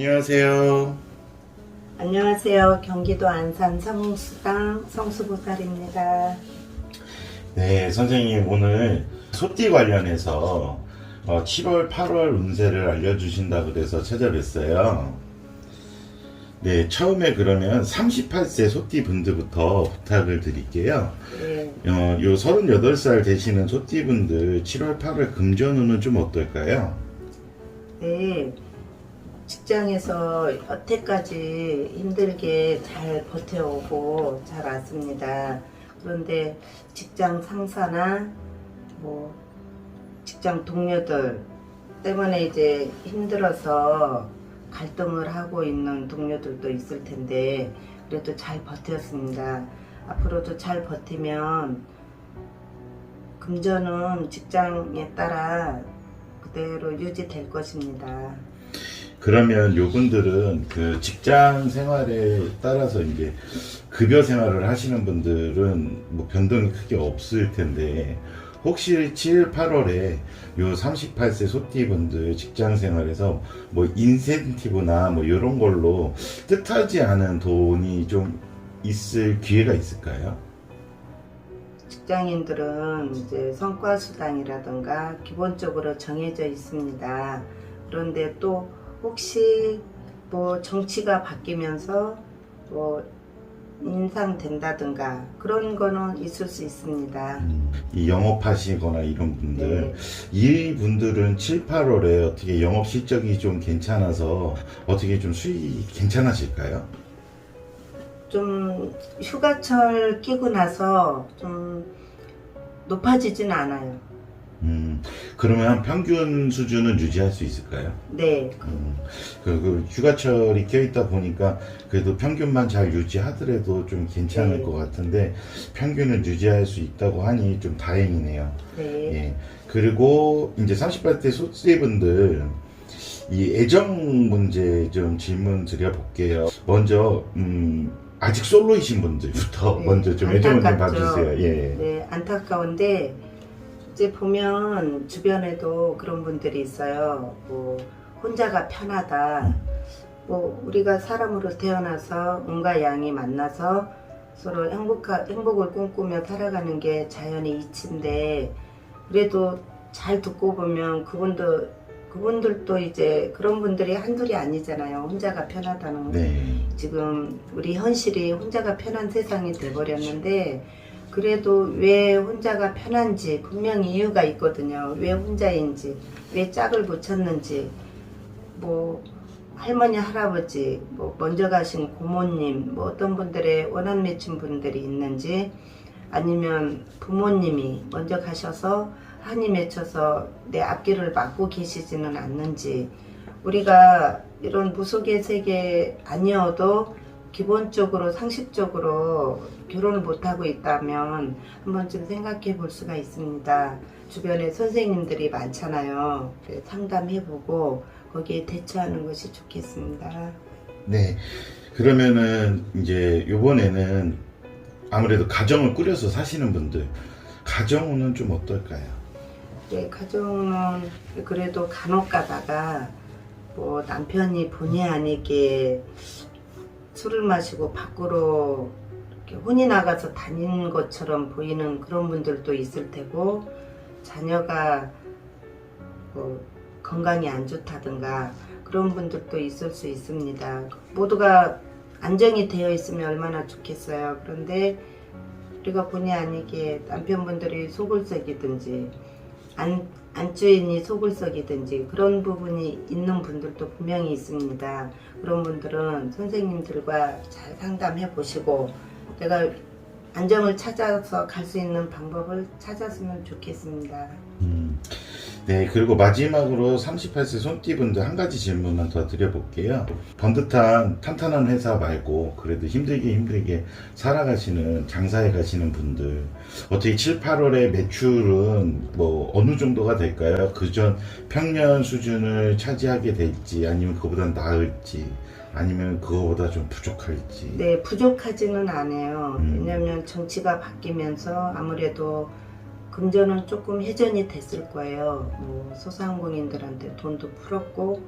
안녕하세요. 안녕하세요. 경기도 안산 성수당 성수보살입니다. 네, 선생님 오늘 소띠 관련해서 어, 7월, 8월 운세를 알려주신다 그래서 찾아뵀어요. 네, 처음에 그러면 38세 소띠 분들부터 부탁을 드릴게요. 네, 어, 요 38살 되시는 소띠 분들 7월, 8월 금전운은 좀 어떨까요? 네. 직장에서 여태까지 힘들게 잘 버텨오고 잘 왔습니다. 그런데 직장 상사나 뭐 직장 동료들 때문에 이제 힘들어서 갈등을 하고 있는 동료들도 있을 텐데 그래도 잘 버텼습니다. 앞으로도 잘 버티면 금전은 직장에 따라 그대로 유지될 것입니다. 그러면 요분들은 그 직장 생활에 따라서 이제 급여 생활을 하시는 분들은 뭐 변동이 크게 없을 텐데 혹시 7, 8월에 요 38세 소띠 분들 직장 생활에서 뭐 인센티브나 뭐 이런 걸로 뜻하지 않은 돈이 좀 있을 기회가 있을까요? 직장인들은 이제 성과 수당이라든가 기본적으로 정해져 있습니다. 그런데 또 혹시 뭐 정치가 바뀌면서 뭐 인상된다든가 그런 거는 있을 수 있습니다. 이 영업하시거나 이런 분들 네. 이 분들은 7, 8월에 어떻게 영업 실적이 좀 괜찮아서 어떻게 좀 수익이 괜찮아질까요? 좀 휴가철 끼고 나서 좀 높아지진 않아요. 음, 그러면 평균 수준은 유지할 수 있을까요? 네, 음, 그, 그 휴가철이 껴있다 보니까 그래도 평균만 잘 유지하더라도 좀 괜찮을 네. 것 같은데 평균은 유지할 수 있다고 하니 좀 다행이네요. 네. 예. 그리고 이제 38대 소띠분들 이 애정 문제 좀 질문 드려볼게요. 먼저 음, 아직 솔로이신 분들부터 네, 먼저 좀 애정을 좀 안타깝죠. 봐주세요. 예. 네, 안타까운데 이제 보면 주변에도 그런 분들이 있어요. 뭐 혼자가 편하다. 뭐 우리가 사람으로 태어나서 온갖 양이 만나서 서로 행복하, 행복을 꿈꾸며 살아가는 게 자연의 이치인데 그래도 잘 듣고 보면 그분도 그분들도 이제 그런 분들이 한둘이 아니잖아요. 혼자가 편하다는 네. 지금 우리 현실이 혼자가 편한 세상이 돼버렸는데 그래도 왜 혼자가 편한지 분명히 이유가 있거든요. 왜 혼자인지, 왜 짝을 붙였는지, 뭐 할머니, 할아버지, 뭐 먼저 가신 고모님, 뭐 어떤 분들의 원한 맺힌 분들이 있는지, 아니면 부모님이 먼저 가셔서 한이 맺혀서 내 앞길을 막고 계시지는 않는지, 우리가 이런 무속의 세계 아니어도 기본적으로 상식적으로 결혼을 못하고 있다면 한 번쯤 생각해 볼 수가 있습니다. 주변에 선생님들이 많잖아요. 네, 상담해보고 거기에 대처하는 것이 좋겠습니다. 네. 그러면은 이제 요번에는 아무래도 가정을 꾸려서 사시는 분들 가정은 좀 어떨까요? 네, 가정은 그래도 간혹 가다가 뭐 남편이 본의 아니게 술을 마시고 밖으로 이렇게 혼이 나가서 다니는 것처럼 보이는 그런 분들도 있을 테고 자녀가 뭐 건강이 안 좋다든가 그런 분들도 있을 수 있습니다. 모두가 안정이 되어 있으면 얼마나 좋겠어요. 그런데 우리가 본의 아니게 남편분들이 속을 썩이든지 안, 안주인이 속을 썩이든지 그런 부분이 있는 분들도 분명히 있습니다. 그런 분들은 선생님들과 잘 상담해 보시고 내가 안정을 찾아서 갈 수 있는 방법을 찾았으면 좋겠습니다. 음, 네, 그리고 마지막으로 38세 손띠분들 한 가지 질문만 더 드려볼게요. 번듯한 탄탄한 회사 말고 그래도 힘들게 힘들게 살아가시는 장사해 가시는 분들 어떻게 7, 8월에 매출은 뭐 어느 정도가 될까요? 그전 평년 수준을 차지하게 될지 아니면 그보다 나을지 아니면 그거보다 좀 부족할지. 네, 부족하지는 않아요. 음. 왜냐하면 정치가 바뀌면서 아무래도 금전은 조금 회전이 됐을 거예요. 뭐 소상공인들한테 돈도 풀었고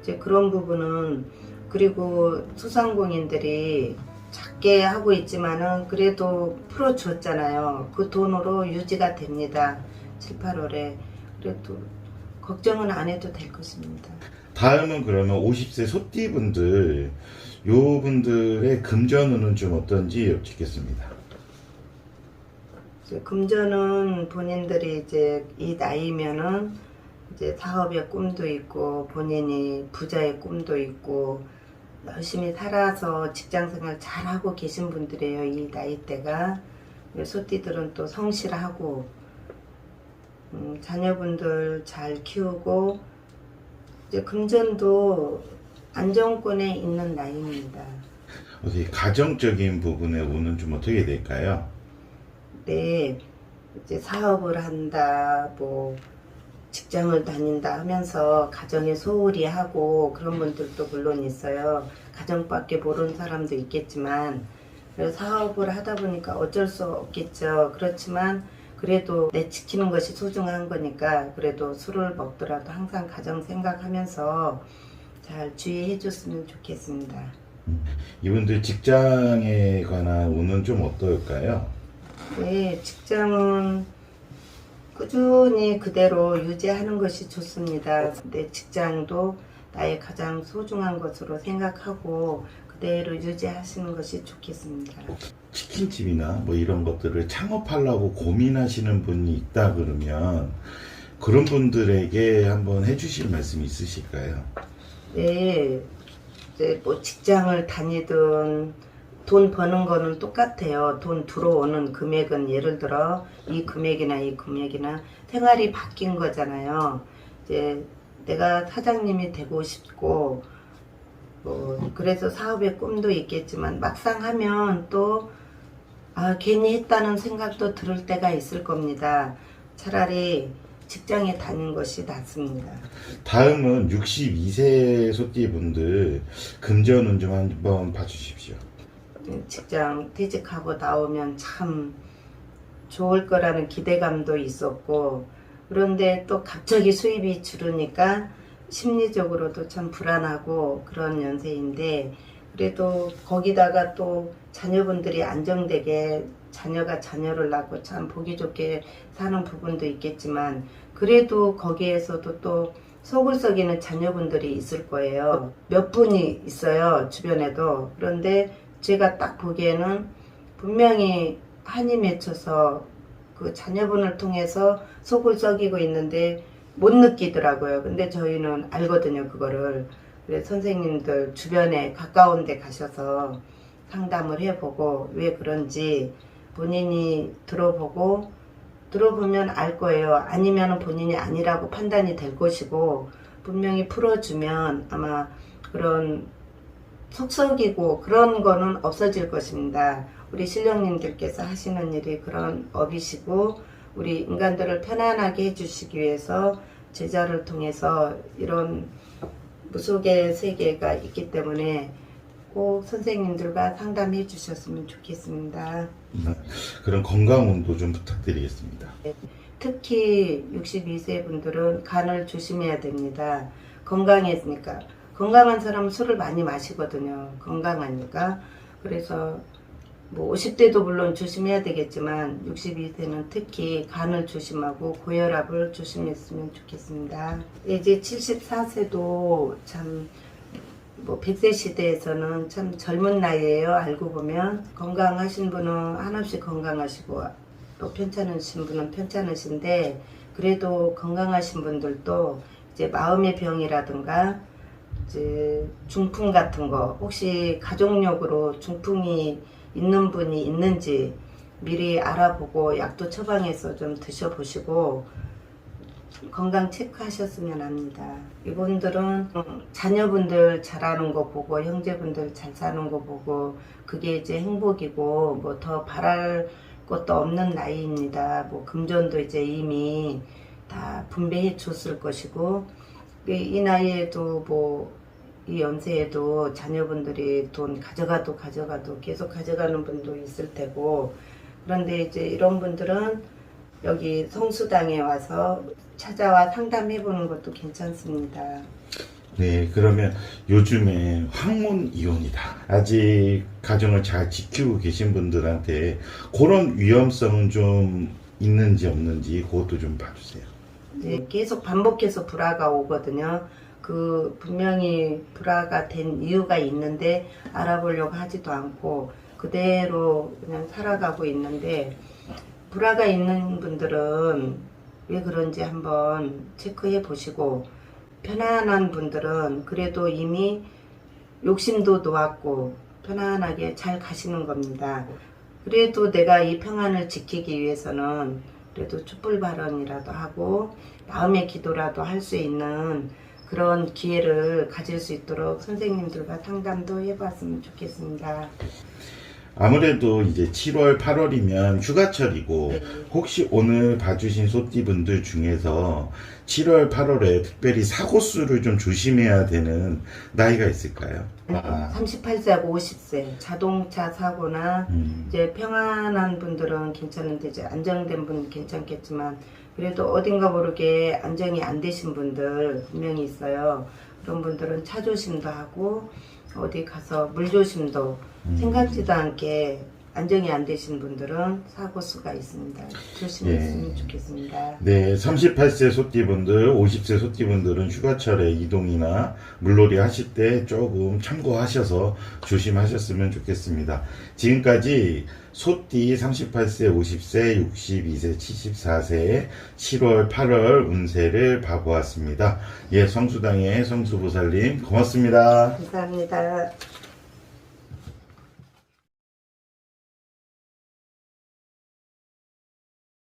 이제 그런 부분은 그리고 소상공인들이 작게 하고 있지만은 그래도 풀어줬잖아요. 그 돈으로 유지가 됩니다. 7, 8월에. 그래도 걱정은 안 해도 될 것입니다. 다음은 그러면 50세 소띠 분들 요 분들의 금전운은 좀 어떤지 여쭙겠습니다. 금전은 본인들이 이제 이 나이면은 이제 사업의 꿈도 있고 본인이 부자의 꿈도 있고 열심히 살아서 직장생활 잘 하고 계신 분들이에요 이 나이대가 소띠들은 또 성실하고 음, 자녀분들 잘 키우고 이제 금전도 안정권에 있는 나이입니다. 어떻게 가정적인 부분의 운은 좀 어떻게 될까요? 때 이제 사업을 한다, 뭐 직장을 다닌다 하면서 가정에 소홀히 하고 그런 분들도 물론 있어요. 가정밖에 모르는 사람도 있겠지만 사업을 하다 보니까 어쩔 수 없겠죠. 그렇지만 그래도 내 지키는 것이 소중한 거니까 그래도 술을 먹더라도 항상 가정 생각하면서 잘 주의해 줬으면 좋겠습니다. 이분들 직장에 관한 운은 좀 어떨까요? 네, 직장은 꾸준히 그대로 유지하는 것이 좋습니다. 내 직장도 나의 가장 소중한 것으로 생각하고 그대로 유지하시는 것이 좋겠습니다. 치킨집이나 뭐 이런 것들을 창업하려고 고민하시는 분이 있다 그러면 그런 분들에게 한번 해주실 말씀 있으실까요? 네, 이제 뭐 직장을 다니든 돈 버는 거는 똑같아요. 돈 들어오는 금액은 예를 들어 이 금액이나 이 금액이나 생활이 바뀐 거잖아요. 이제 내가 사장님이 되고 싶고 뭐 그래서 사업의 꿈도 있겠지만 막상 하면 또 아, 괜히 했다는 생각도 들을 때가 있을 겁니다. 차라리 직장에 다닌 것이 낫습니다. 다음은 62세 소띠 분들 금전운 좀 한번 봐주십시오. 직장 퇴직하고 나오면 참 좋을 거라는 기대감도 있었고 그런데 또 갑자기 수입이 줄으니까 심리적으로도 참 불안하고 그런 연세인데 그래도 거기다가 또 자녀분들이 안정되게 자녀가 자녀를 낳고 참 보기 좋게 사는 부분도 있겠지만 그래도 거기에서도 또 속을 썩이는 자녀분들이 있을 거예요. 몇 분이 있어요, 주변에도. 그런데 제가 딱 보기에는 분명히 한이 맺혀서 그 자녀분을 통해서 속을 썩이고 있는데 못 느끼더라고요. 근데 저희는 알거든요, 그거를. 그래서 선생님들 주변에 가까운 데 가셔서 상담을 해보고 왜 그런지 본인이 들어보고 들어보면 알 거예요. 아니면 본인이 아니라고 판단이 될 것이고 분명히 풀어주면 아마 그런 속썩이고 그런 거는 없어질 것입니다. 우리 신령님들께서 하시는 일이 그런 업이시고 우리 인간들을 편안하게 해주시기 위해서 제자를 통해서 이런 무속의 세계가 있기 때문에 꼭 선생님들과 상담해 주셨으면 좋겠습니다. 그런 건강운도 좀 부탁드리겠습니다. 특히 62세 분들은 간을 조심해야 됩니다. 건강했으니까. 건강한 사람은 술을 많이 마시거든요. 건강하니까. 그래서 뭐 50대도 물론 조심해야 되겠지만 62세는 특히 간을 조심하고 고혈압을 조심했으면 좋겠습니다. 이제 74세도 참 뭐 100세 시대에서는 참 젊은 나이에요. 알고 보면 건강하신 분은 한없이 건강하시고 또 편찮으신 분은 편찮으신데 그래도 건강하신 분들도 이제 마음의 병이라든가 이제 중풍 같은 거 혹시 가족력으로 중풍이 있는 분이 있는지 미리 알아보고 약도 처방해서 좀 드셔보시고 건강 체크하셨으면 합니다. 이분들은 음, 자녀분들 잘하는 거 보고 형제분들 잘 사는 거 보고 그게 이제 행복이고 뭐 더 바랄 것도 없는 나이입니다. 뭐 금전도 이제 이미 다 분배해 줬을 것이고 이- 이 나이에도 뭐 이 연세에도 자녀분들이 돈 가져가도 가져가도 계속 가져가는 분도 있을 테고 그런데 이제 이런 분들은 여기 성수당에 와서 찾아와 상담해 보는 것도 괜찮습니다. 네, 그러면 요즘에 황혼 이혼이다. 아직 가정을 잘 지키고 계신 분들한테 그런 위험성은 좀 있는지 없는지 그것도 좀 봐주세요. 이제 계속 반복해서 불화가 오거든요. 그 분명히 불화가 된 이유가 있는데 알아보려고 하지도 않고 그대로 그냥 살아가고 있는데 불화가 있는 분들은 왜 그런지 한번 체크해 보시고 편안한 분들은 그래도 이미 욕심도 놓았고 편안하게 잘 가시는 겁니다. 그래도 내가 이 평안을 지키기 위해서는 그래도 촛불 발언이라도 하고 마음의 기도라도 할 수 있는 그런 기회를 가질 수 있도록 선생님들과 상담도 해봤으면 좋겠습니다. 아무래도 이제 7월, 8월이면 휴가철이고 네. 혹시 오늘 봐주신 소띠분들 중에서 7월, 8월에 특별히 사고 수를 좀 조심해야 되는 나이가 있을까요? 아, 38세하고 50세 자동차 사고나 음, 이제 평안한 분들은 괜찮은데 이제 안정된 분 괜찮겠지만 그래도 어딘가 모르게 안정이 안 되신 분들 분명히 있어요. 그런 분들은 차 조심도 하고 어디 가서 물 조심도 음. 생각지도 않게 안정이 안 되신 분들은 사고 수가 있습니다. 조심했으면 예. 좋겠습니다. 네, 38세 소띠분들, 50세 소띠분들은 휴가철에 이동이나 물놀이 하실 때 조금 참고하셔서 조심하셨으면 좋겠습니다. 지금까지 소띠 38세, 50세, 62세, 74세 7월, 8월 운세를 봐보았습니다. 예, 성수당의 성수보살님 고맙습니다. 감사합니다.